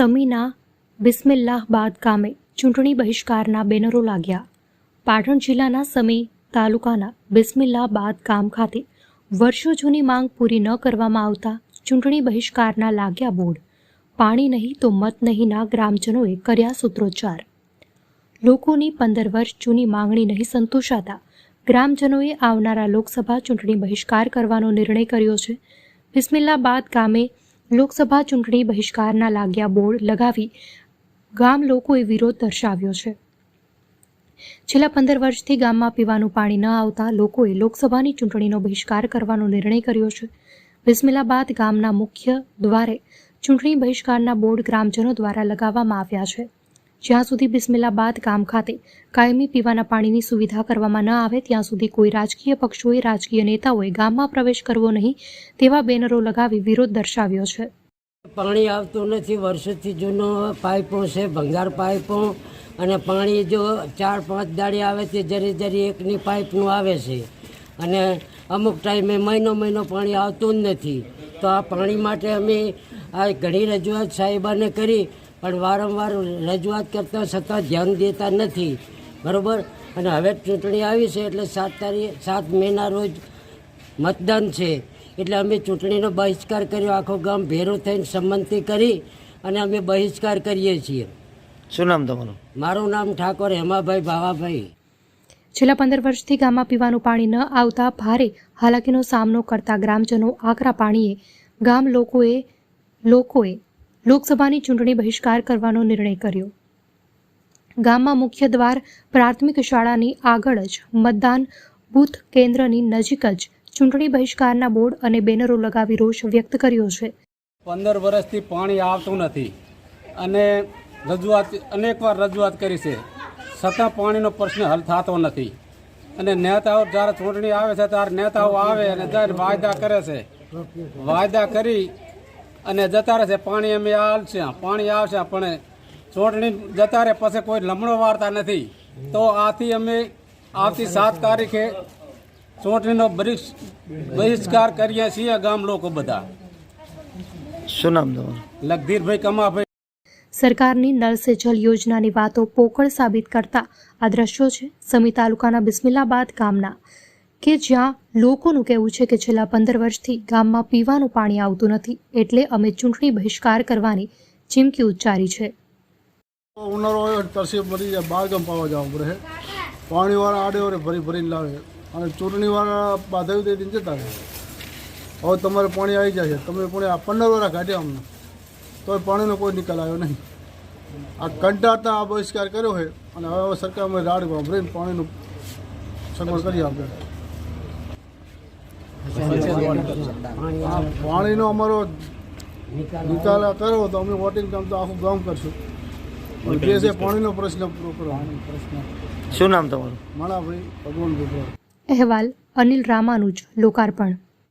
સમીના બિસ્મિલ્લાહબાદ ગામે ચૂંટણી બહિષ્કારના બેનરો લાગ્યા. પાટણ જિલ્લાના સમી તાલુકાના બિસ્મિલ્લાહબાદ ગામ ખાતે વર્ષો જૂની માંગ પૂરી ન કરવામાં આવતા ચૂંટણી બહિષ્કારના લાગ્યા બોર્ડ. પાણી નહીં તો મત નહીંના ગ્રામજનોએ કર્યા સૂત્રોચ્ચાર. લોકોની પંદર વર્ષ જૂની માંગણી નહીં સંતોષાતા ગ્રામજનોએ આવનારા લોકસભા ચૂંટણી બહિષ્કાર કરવાનો નિર્ણય કર્યો છે. બિસ્મિલ્લાબાદ ગામે લોકસભા ચૂંટણી બહિષ્કારના લાગ્યા બોર્ડ લગાવી ગામ લોકોએ વિરોધ દર્શાવ્યો છે. છેલ્લા પંદર વર્ષથી ગામમાં પીવાનું પાણી ન આવતા લોકોએ લોકસભાની ચૂંટણીનો બહિષ્કાર કરવાનો નિર્ણય કર્યો છે. બિસ્મિલ્લાબાદ ગામના મુખ્ય દ્વારે ચૂંટણી બહિષ્કારના બોર્ડ ગ્રામજનો દ્વારા લગાવવામાં આવ્યા છે. જ્યાં સુધી બિસ્મિલ્લાબાદ ગામ ખાતે કાયમી પીવાના પાણીની સુવિધા કરવામાં ન આવે, ત્યાં સુધી કોઈ રાજકીય પક્ષોએ, રાજકીય નેતાઓએ ગામમાં પ્રવેશ કરવો નહીં તેવા બેનરો લગાવી વિરોધ દર્શાવ્યો છે. પાણી આવતું નથી, વર્ષોથી જૂનો પાઇપો છે, ભંગાર પાઇપો અને પાણી જો ચાર પાંચ દાડી આવે તે જરી જરી એકની પાઇપનું આવે છે. અને અમુક ટાઈમે મહિનો મહિનો પાણી આવતું જ નથી. તો આ પાણી માટે અમે આ ઘણી રજૂઆત સાહેબાને કરી પણ વારંવાર રજૂઆત કરતાં છતાં ધ્યાન દેતા નથી. બરાબર? અને હવે ચૂંટણી આવી છે એટલે સાત તારીખ સાત મેના રોજ મતદાન છે. એટલે અમે ચૂંટણીનો બહિષ્કાર કર્યો. આખો ગામ ભેરો થઈને સંમતિ કરી અને અમે બહિષ્કાર કરીએ છીએ. શું નામ તમારું? મારું નામ ઠાકોર હેમાભાઈ ભાવાભાઈ. છેલ્લા પંદર વર્ષથી ગામમાં પીવાનું પાણી ન આવતા ભારે હાલાકીનો સામનો કરતા ગ્રામજનો આકરા પાણીએ ગામ લોકોએ લોકોએ લોકસભાની ચૂંટણી બહિષ્કાર કરવાનો નિર્ણય કર્યો. ગામમાં મુખ્ય દ્વાર પ્રાથમિક શાળાની આગળ જ મતદાન બૂથ કેન્દ્રની નજીક જ ચૂંટણી બહિષ્કારના બોર્ડ અને બેનરો લગાવી રોષ વ્યક્ત કર્યો છે. પંદર વર્ષથી પાણી આવતું નથી અને રજૂઆત, અનેકવાર રજૂઆત કરી છે. છતાં પાણીનો પ્રશ્ન હલ થતો નથી. અને નેતાઓ જ્યારે ચૂંટણી આવે છે, ત્યારે નેતાઓ આવે અને વાયદા કરે છે, વાયદા કરી અને જતા રહે છે પાણી અમે આવશે. પાણી આવશે પણ ચૂંટણી જતા રહે પછી કોઈ લમણો વાળતા નથી. તો આથી અમે આવતી સાત તારીખે ચૂંટણીનો બહિષ్- બહિષ્કાર કરીએ છીએ ગામ લોકો બધા. શું નામ લગધીરભાઈ કમાભાઈ. સરકારની નળ સે જલ યોજનાની વાતો પોકળ સાબિત કરતા આ દ્રશ્યો છે. સમી તાલુકાના બિસ્મિલાબાદ ગામના. કે જ્યાં લોકોનું કહેવું છે કે છેલ્લા પંદર વર્ષથી ગામમાં પીવાનું પાણી આવતું નથી એટલે અમે ચૂંટણી બહિષ્કાર કરવાની ચીમકી ઉચ્ચારી છે. ઉનાળો આવ્યો એટલે તરસી ભરી જાય બહાર ગામ પાવા જવું પાણીવાળા આડે ઓરે ભરી ભરીને લાવે અને ચૂંટણીવાળા બાધાવી દઈને જતા રહે હવે તમારે પાણી આવી જાય છે. તમે પણ પંદર વર્ષ કાઢ્યા અમને. તો પાણીનો કોઈ નિકાલ આવ્યો નહીં. આ કંટાળતા આ બહિષ્કાર કર્યો છે. અને હવે સરકાર અમે રાડ ભરીને પાણીનું સગવડ કરી આપે પાણીનો અમારો નિકાલ કરો તો અમે વોટિંગ કામ તો આખું ગામ કરશું. પણ જે છે પાણીનો પ્રશ્ન પૂરો કરવાનો પ્રશ્ન શું નામ તમારું? માણાભાઈ ભગવાન ભગવાન અહેવાલ અનિલ રામાનુજ લોકાર્પણ.